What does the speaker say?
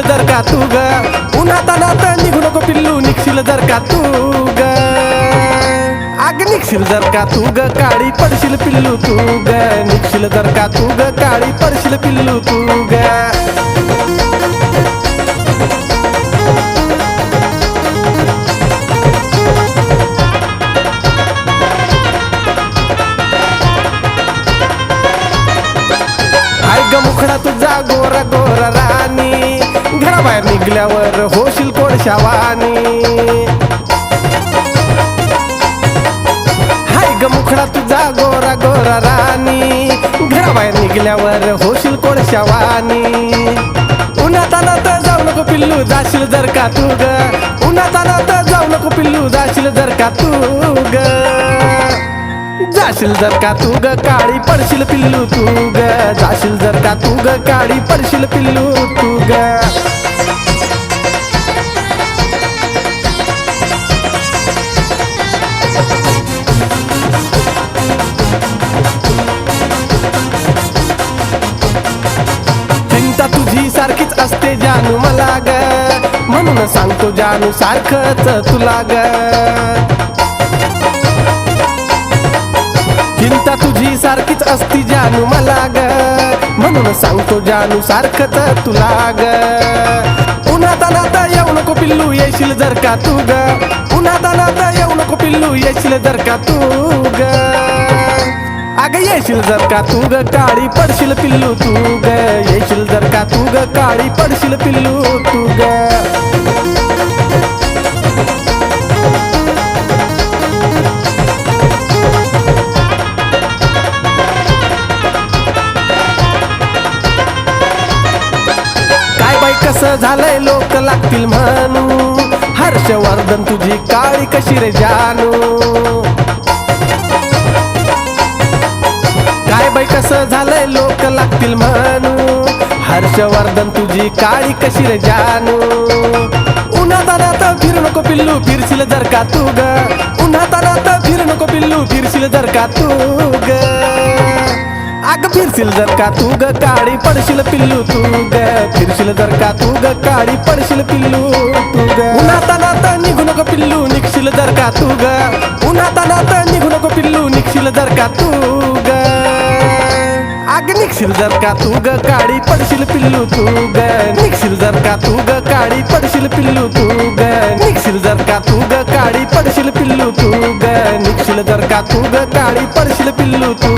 निघशील जर का तू ग. उन्हात अनात निघू नको पिल्लू निघशील जर का तू ग. आग निघशील जर का तू ग काळी पडशील पिल्लू तू ग. निघशील जर का तू ग काळी पडशील पिल्लू तू ग. घराबाहेर निघल्यावर होशील कोळशावानी हाय ग मुखडा तुझा गोरा गोरा राणी. घराबाहेर निघल्यावर होशील कोळशावानी उन्हाताना तर जाऊ नको पिल्लू जाशील जर का तू ग. उन्हाताना तर जाऊ नको पिल्लू जाशील जर का तू ग. जाशील जर का तू ग काळी पडशील पिल्लू तू ग. जाशील जर का तू ग काळी पडशील पिल्लू तू ग. असते जानू मला ग म्हणून सांगतो जानू सारखंच तुला ग चिंता तुझी सारखीच असती जानू मला ग म्हणून सांगतो जानू सारखंच तुला ग उन्हात अनात येऊ नको पिल्लू येशील जर का तू ग. उन्हात अनात येऊ नको पिल्लू येशील जर का तू ग. ग येशील जर का? तू ग काळी पडशील पिल्लू तू ग येशील जर का? तू ग काळी पडशील पिल्लू तू ग. काय बाई कसं झालंय लोक लागतील म्हणू हर्षवर्धन तुझी काळी कशी रे जानू? काय कसं झालंय लोक लागतील म्हणू हर्षवर्धन तुझी काळी कशी रे जानू? उन्हात अनात फिरू नको पिल्लू फिरशील जर का तू ग. उन्हात अनात फिरू नको पिल्लू फिरशील जर का तू ग. आग फिरशील जर का तू ग काळी पडशील पिल्लू तू ग. फिरशील जर का तू ग काळी पडशील पिल्लू तू ग. उन्हात अनात निघू नको पिल्लू निघशील जर का तू ग. उन्हात अनात निघू नको पिल्लू निघशील जर का तू ग. निघशील जर का तू ग काळी पडशील पिल्लू तू ग. निघशील जर का तू ग काळी पडशील पिल्लू तू ग. निघशील जर का तू ग काळी पडशील पिल्लू तू ग. निघशील जर का तू ग काळी पडशील पिल्लू तू